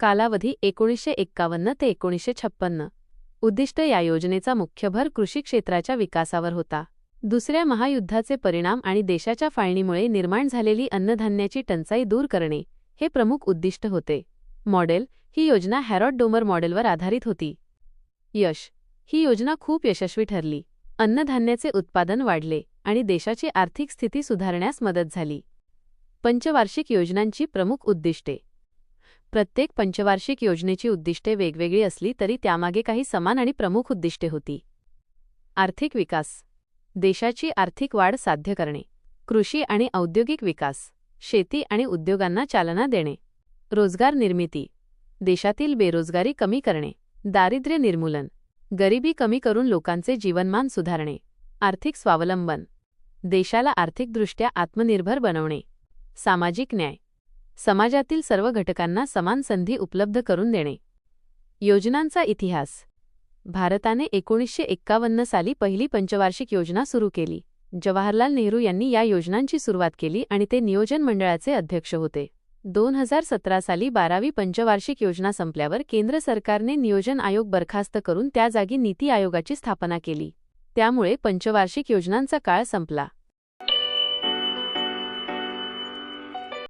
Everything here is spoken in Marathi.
कालावधी एकोणीसशे एक्कावन्न ते एकोणीसशे छप्पन्न. उद्दिष्ट या योजनेचा मुख्य भर कृषी क्षेत्राच्या विकासावर होता. दुसऱ्या महायुद्धाचे परिणाम आणि देशाच्या फाळणीमुळे निर्माण झालेली अन्नधान्याची टंचाई दूर करणे हे प्रमुख उद्दिष्ट होते. मॉडेल ही योजना हॅरॉड डोमर मॉडेलवर आधारित होती. यश ही योजना खूप यशस्वी ठरली. अन्नधान्याचे उत्पादन वाढले आणि देशाची आर्थिक स्थिती सुधारण्यास मदत झाली. पंचवार्षिक योजनांची प्रमुख उद्दिष्टे प्रत्येक पंचवार्षिक योजनेची उद्दिष्टे वेगवेगळी असली तरी त्यामागे काही समान आणि प्रमुख उद्दिष्टे होती. आर्थिक विकास. देशाची आर्थिक वाढ साध्य करणे. कृषी आणि औद्योगिक विकास. शेती आणि उद्योगांना चालना देणे. रोजगार निर्मिती. देशातील बेरोजगारी कमी करणे. दारिद्र्य निर्मूलन. गरिबी कमी करून लोकांचे जीवनमान सुधारणे. आर्थिक स्वावलंबन. देशाला आर्थिकदृष्ट्या आत्मनिर्भर बनवणे. सामाजिक न्याय. समाजातील सर्व घटकांना समान संधी उपलब्ध करून देणे. योजनांचा इतिहास. भारताने एकोणीसशे एक्कावन्न साली पहिली पंचवार्षिक योजना सुरू केली. जवाहरलाल नेहरू यांनी या योजनांची सुरुवात केली आणि ते नियोजन मंडळाचे अध्यक्ष होते. दोन हजार सतरा साली बारावी पंचवार्षिक योजना संपल्यावर केंद्र सरकारने नियोजन आयोग बरखास्त करून त्या जागी नीती आयोगाची स्थापना केली. त्यामुळे पंचवार्षिक योजनांचा काळ संपला.